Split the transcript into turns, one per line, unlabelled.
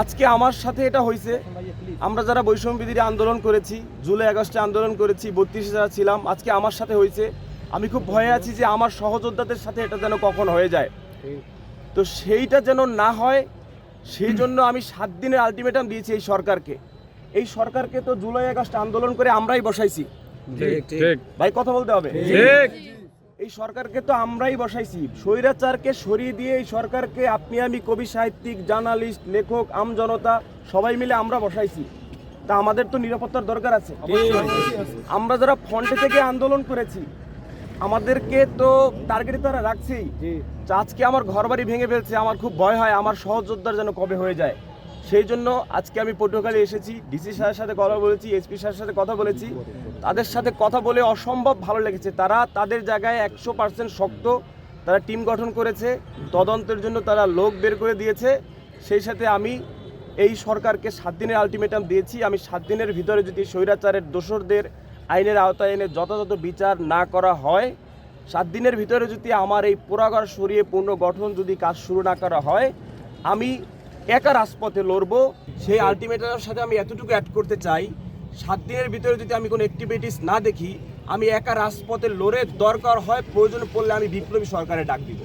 আজকে আমার সাথে এটা হয়েছে আমরা যারা বৈষম্য বিধির আন্দোলন করেছি জুলাই আগস্টে আন্দোলন করেছি বত্রিশে যারা ছিলাম আজকে আমার সাথে হয়েছে আমি খুব ভয়ে আছি যে আমার সহযোদ্ধাদের সাথে এটা যেন কখন হয়ে যায়। তো সেইটা যেন না হয় সেই জন্য আমি সাত দিনের আলটিমেটাম দিয়েছি এই সরকারকে। এই সরকারকে তো জুলাই আগস্ট আন্দোলন করে আমরাই বসাইছি। ভাই কথা বলতে হবে।
ঠিক।
এই সরকারকে তো আমরাই বসাইছি। স্বৈরাচারকে সরিয়ে দিয়ে এই সরকারকে আপনি আমি কবি সাহিত্যিক জার্নালিস্ট লেখক আমজনতা সবাই মিলে আমরা বসাইছি। তা আমাদের তো নিরাপত্তার দরকার আছে। আমরা যারা ফ্রন্টে থেকে আন্দোলন করেছি আমাদেরকে তো টার্গেটে তারা রাখছেই। আজকে আমার ঘর বাড়ি ভেঙে ফেলছে আমার খুব ভয় হয় আমার সহযোদ্ধার যেন কবে হয়ে যায়। সেই জন্য আজকে আমি পটুয়াখালী এসেছি, ডিসি সাহের সাথে কথা বলেছি এসপি সাহের সাথে কথা বলেছি। তাদের সাথে কথা বলে অসম্ভব ভালো লেগেছে। তারা তাদের জায়গায় একশো পার্সেন্ট শক্ত, তারা টিম গঠন করেছে, তদন্তের জন্য তারা লোক বের করে দিয়েছে। সেই সাথে আমি এই সরকারকে সাত দিনের আলটিমেটাম দিয়েছি। আমি সাত দিনের ভিতরে যদি স্বৈরাচারের দোসরদের আইনের আওতায় এনে যথাযথ বিচার না করা হয়, সাত দিনের ভিতরে যদি আমার এই পোড়াঘর সরিয়ে পুনর্গঠন যদি কাজ শুরু না করা হয়, আমি একা রাজপথে লড়বো। সেই আলটিমেটামের সাথে আমি এতটুকু অ্যাড করতে চাই, সাত দিনের ভিতরে যদি আমি কোনো অ্যাক্টিভিটিস না দেখি, আমি একা রাজপথে লড়ে দরকার হয়, প্রয়োজন পড়লে আমি বিপ্লবী সরকারে ডাক দিব।